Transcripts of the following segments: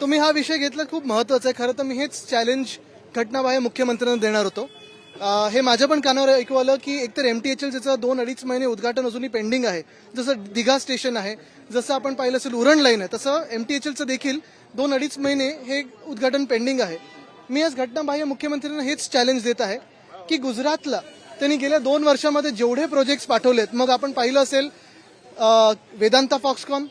तुम्ही हा विषय घेतला खूप महत्त्वाचा आहे. खरं तर मी हेच चॅलेंज घटनाबाह्य मुख्यमंत्र्यांना देणार होतो. हे माझ्या पण कानावर ऐकू आलं की एकतर एम टी एच एल ज्याचं दोन अडीच महिने उद्घाटन अजूनही पेंडिंग आहे. जसं दिघा स्टेशन आहे जसं आपण पाहिलं असेल उरण लाईन आहे तसं एम टी एच एलचं देखील दोन अडीच महिने हे उद्घाटन पेंडिंग आहे. मी आज घटनाबाह्य मुख्यमंत्र्यांना हेच चॅलेंज देत आहे की गुजरातला त्यांनी गेल्या दोन वर्षामध्ये जेवढे प्रोजेक्ट्स पाठवलेत मग आपण पाहिलं असेल वेदांता फॉक्सकॉन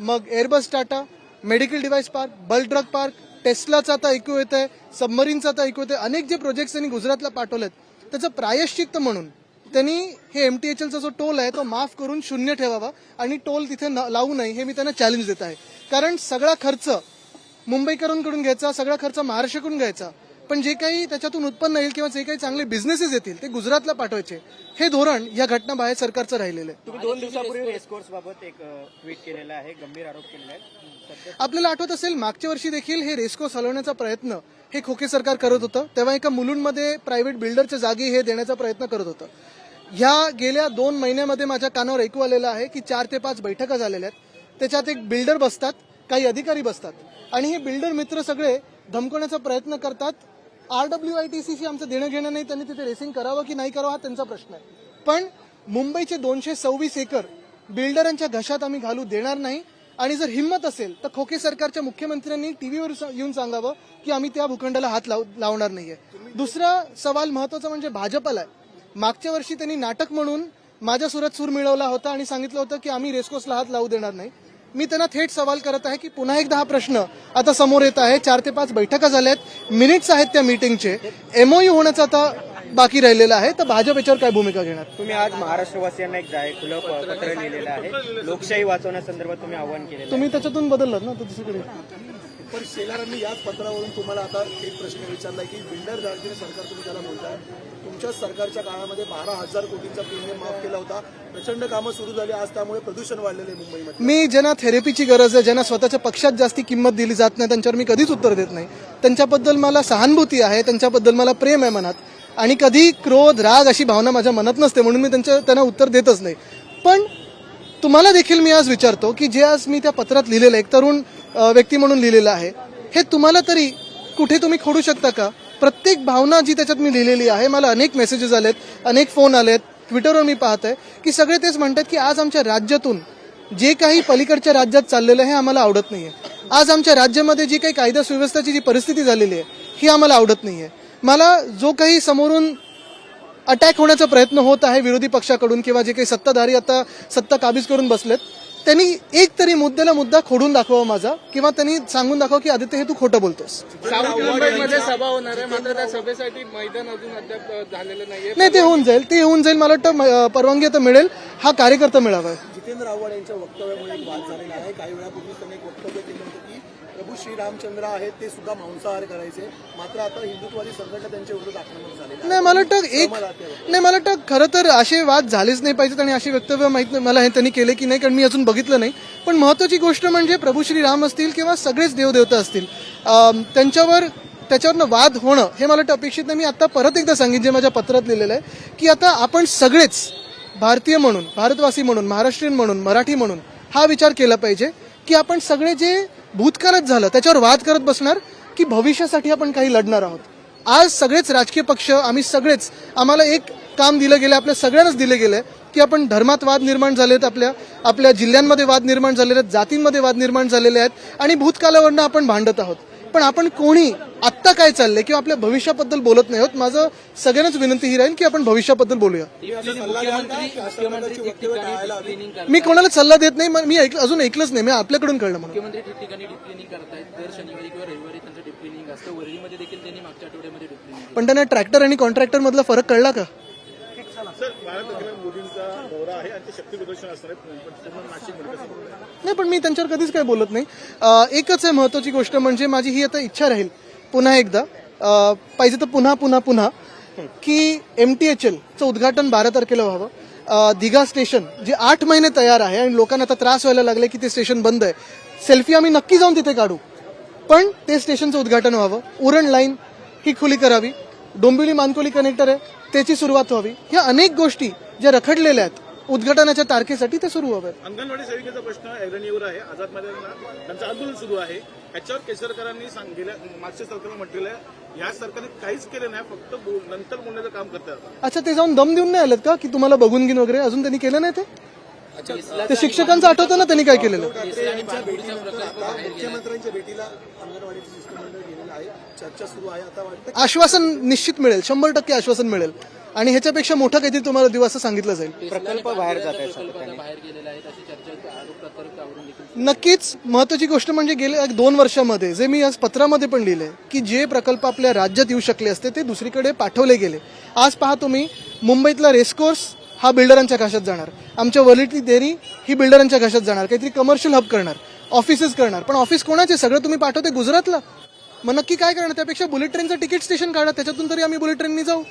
मग Airbus Tata medical device park bulk drug park टेस्लाचं आता ऐकू येत आहे सबमरीनचं आता ऐकू येत आहे अनेक जे प्रोजेक्ट्स त्यांनी गुजरातला पाठवलेत त्याचं प्रायश्चित्त म्हणून त्यांनी हे एम टी एच एलचा जो टोल आहे तो माफ करून शून्य ठेवावा आणि टोल तिथे न- लावू नये हे मी त्यांना चॅलेंज देत आहे. कारण सगळा खर्च मुंबईकरांकडून घ्यायचा सगळा खर्च महाराष्ट्राकडून घ्यायचा. पण जे काही त्याच्यातून उत्पन्न येईल किंवा जे काही चांगले बिझनेसेस येतील ते गुजरातला पाठवायचे हे धोरण या घटनाबाहेर सरकारचं राहिलेलं आहे. तुम्ही दोन दिवसापूर्वी रेसकोर्स बाबत एक ट्विट केलेला आहे गंभीर आरोप केलेला आहे. आपल्याला आठवत असेल मागच्या वर्षी देखील हे रेस्कोस हलवण्याचा प्रयत्न हे खोके सरकार करत होतं. तेव्हा एका मुलुंडमध्ये प्रायव्हेट बिल्डरच्या जागी हे देण्याचा प्रयत्न करत होतं. ह्या गेल्या दोन महिन्यामध्ये माझ्या कानावर ऐकू आलेलं आहे की चार ते पाच बैठका झालेल्या आहेत. त्याच्यात एक बिल्डर बसतात काही अधिकारी बसतात. आणि हे बिल्डर मित्र सगळे धमकवण्याचा प्रयत्न करतात आर डब्ल्यू आय टी सीशी आमचं देणं घेणं नाही त्यांनी तिथे रेसिंग करावं की नाही करावं हा त्यांचा प्रश्न आहे. पण मुंबईचे दोनशे सव्वीस एकर बिल्डरांच्या घशात आम्ही घालू देणार नाही. आणि जर हिंमत असेल तर खोके सरकारच्या मुख्यमंत्र्यांनी टीव्हीवर येऊन सांगावं की आम्ही त्या भूखंडाला हात लाव लावणार नाहीये. दुसरा सवाल महत्त्वाचा म्हणजे भाजपला आहे. मागच्या वर्षी त्यांनी नाटक म्हणून माझ्या सुरात सूर मिळवला होता आणि सांगितलं होतं की आम्ही रेस्कोसला हात लावू देणार नाही. मी त्यांना थेट सवाल करत आहे की पुन्हा एकदा हा प्रश्न आता समोर येत आहे. चार ते पाच बैठका झाल्यात. मिनिट्स आहेत त्या मीटिंगचे. एमओयू होण्याचं आता बाकी राहिलेलं आहे. तर भाजप याच्यावर काय भूमिका घेणार? तुम्ही आज महाराष्ट्रवासियांना एक जाहीर खुलं प- पत्र लिहिलेलं आहे. लोकशाही वाचवण्यासंदर्भात तुम्ही आव्हान केलेलं आहे. तुम्ही त्याच्यातून बदललात ना तर दुसरीकडे. पण शेलारांनी याच पत्रावरून तुम्हाला आता एक प्रश्न विचारलाय की बिल्डर दार्जिलिंग सरकार तुम्ही त्याला बोलताय तुमच्या सरकारच्या काळामध्ये बारा हजार कोटींचा प्रीमियम माफ केला होता. प्रचंड कामं सुरू झाली. आज त्यामुळे प्रदूषण वाढलेले आहे मुंबईमध्ये. मी ज्यांना थेरपीची गरज आहे ज्यांना स्वतःच्या पक्षात जास्ती किंमत दिली जात नाही त्यांच्यावर मी कधीच उत्तर देत नाही. त्यांच्याबद्दल मला सहानुभूती आहे त्यांच्याबद्दल मला प्रेम आहे मनात. आणि कधी क्रोध राग अशी भावना माझ्या मनात नसते म्हणून मी त्यांच्या त्यांना उत्तर देतच नाही. पण तुम्हाला देखील मी आज विचारतो की जे आज मी त्या पत्रात लिहिलेलं आहे, एक तरुण व्यक्ती म्हणून लिहिलेलं आहे हे तुम्हाला तरी कुठे तुम्ही खोडू शकता का? प्रत्येक भावना जी त्याच्यात मी लिहिलेली आहे मला अनेक मेसेजेस आलेत अनेक फोन आलेत ट्विटरवर मी पाहत आहे की सगळे तेच म्हणतात की आज आमच्या राज्यातून जे काही पलीकडच्या राज्यात चाललेलं आहे आम्हाला आवडत नाही आहे आज आमच्या राज्यामध्ये जी काही कायदा सुव्यवस्थेची जी परिस्थिती झालेली आहे ही आम्हाला आवडत नाही आहे मला जो काही समोरून अटॅक होण्याचा प्रयत्न होत आहे विरोधी पक्षाकडून किंवा जे काही सत्ताधारी आता सत्ता काबीज करून बसलेत त्यांनी एक तरी मुद्द्याला मुद्दा खोडून दाखवावा माझा किंवा त्यांनी सांगून दाखवा की आदित्य हे तू खोटं बोलतोस. सभा होणार आहे मात्र त्या सभेसाठी मैदान अजून अद्याप झालेलं नाही ते होऊन जाईल. ते होऊन जाईल. मला वाटतं परवानगी आता मिळेल. हा कार्यकर्ता मिळावा. आहे जितेंद्र आव्हाड यांच्या वक्तव्यामुळे एक वाद झालेला आहे. काही वेळापूर्वी त्यांनी एक वक्तव्य केलं होतं की प्रभू श्रीरामचंद्र आहेत ते सुद्धा मांसाहार करायचे. मात्र आता हिंदुत्वादी संघटना त्यांच्या विरोधात आक्रमक झालेली नाही मला वाटतं एक नाही मला वाटतं खरं तर असे वाद झालेच नाही पाहिजेत आणि अशी वक्तव्य माहीत नाही मला हे त्यांनी केले की नाही कारण मी अजून बघितलं नाही. पण महत्वाची गोष्ट म्हणजे प्रभू श्री राम असतील किंवा सगळेच देवदेवता असतील त्यांच्यावर त्याच्यावरनं वाद होणं हे मला वाटतं अपेक्षित नाही. मी आता परत एकदा सांगितलं जे माझ्या पत्रात लिहिलेलं आहे की आता आपण सगळेच भारतीय म्हणून भारतवासी म्हणून महाराष्ट्रीयन म्हणून मराठी म्हणून हा विचार केला पाहिजे की आपण सगळे जे भूतकाळात झालं त्याच्यावर वाद करत बसणार की भविष्यासाठी आपण काही लढणार आहोत? आज सगळेच राजकीय पक्ष आम्ही सगळेच आम्हाला एक काम दिलं गेलं आपल्या सगळ्यांनाच दिलं गेलंय की आपण धर्मात वाद निर्माण झालेत आपल्या आपल्या जिल्ह्यांमध्ये वाद निर्माण झालेले आहेत जातींमध्ये वाद निर्माण झालेले आहेत आणि भूतकालावरनं आपण भांडत आहोत. पण आपण कोणी आत्ता काय चाललंय किंवा आपल्या भविष्याबद्दल बोलत नाही आहोत माझं सगळ्यांनाच विनंती ही राहील की आपण भविष्याबद्दल बोलूया. मी कोणाला सल्ला देत नाही म- अजून ऐकलंच नाही मी आपल्याकडून कळलं म्हणून मुख्यमंत्री ठिकठिकाणी डिप क्लिनिंग करतायत. दर शनिवारी किंवा रविवारी त्यांचं डिप क्लिनिंग असतं वरळीमध्ये देखील त्यांनी मागच्या आठवड्यामध्ये डिप आणि नाही पण मी त्यांच्यावर कधीच काय बोलत नाही. एकच आहे महत्वाची गोष्ट म्हणजे माझी ही आता इच्छा राहील पुन्हा एकदा. पाहिजे तर पुन्हा पुन्हा पुन्हा की एम टी एच एलचं उद्घाटन बारा तारखेला व्हावं. दिघा स्टेशन जे आठ महिने तयार आहे आणि लोकांना आता त्रास व्हायला लागले की ते स्टेशन बंद आहे. सेल्फी आम्ही नक्की जाऊन तिथे काढू. पण ते स्टेशनचं उद्घाटन व्हावं. उरण लाईन ही खुली करावी. डोंबिवली मानकोली कनेक्टर आहे. त्याची सुरुवात व्हावी. ह्या अनेक गोष्टी ज्या रखडलेल्या आहेत उद्घाटनाच्या तारखेसाठी ते सुरू व्हाव्यात अंगणवाडी सेविकेचा प्रश्न ऐरणीवर आहे. आझाद मैदानात त्यांचं आंदोलन सुरू आहे. याच्यावर केसरकरांनी सांग- गेल्या मागच्या सरकारला म्हटलेलं आहे या सरकारने काहीच केलं नाही फक्त बोल- नंतर बोलण्याचं काम करतात. अच्छा ते जाऊन दम देऊन नाही आलेत का की तुम्हाला बघून घेईन वगैरे अजून त्यांनी केलं नाही ते? ते शिक्षकांचं आठवतं ना त्यांनी काय केलेलं? मुख्यमंत्र्यांच्या भेटीला अंगणवाडीचं शिष्टमंडळ गेलेलं आहे. चर्चा सुरू आहे आता वाटतं आश्वासन निश्चित मिळेल शंभर टक्के आश्वासन मिळेल. आणि ह्याच्यापेक्षा मोठं काहीतरी तुम्हाला देऊ असं सांगितलं जाईल. प्रकल्प बाहेर जात आहे प्रकल्प. आता सातत्याने बाहेर गेलेला आहे अशी चर्चा आरोप प्रत्यारोपावरून देखील नक्कीच महत्वाची गोष्ट म्हणजे गेल्या एक दोन वर्षामध्ये जे मी आज पत्रामध्ये पण लिहिले की जे प्रकल्प आपल्या राज्यात येऊ शकले असते ते दुसरीकडे पाठवले गेले. आज पहा तुम्ही मुंबईतला रेसकोर्स हा बिल्डरांच्या घाशात जाणार. आमच्या वरळीतली डेअरी ही बिल्डरांच्या घाशात जाणार. काहीतरी कमर्शियल हब करणार ऑफिसेस करणार. पण ऑफिस कोणाचे? सगळं तुम्ही पाठवते गुजरातला. मग नक्की काय करणार? त्यापेक्षा बुलेट ट्रेनचं तिकीट स्टेशन काढा त्याच्यातून तरी आम्ही बुलेट ट्रेननी जाऊ.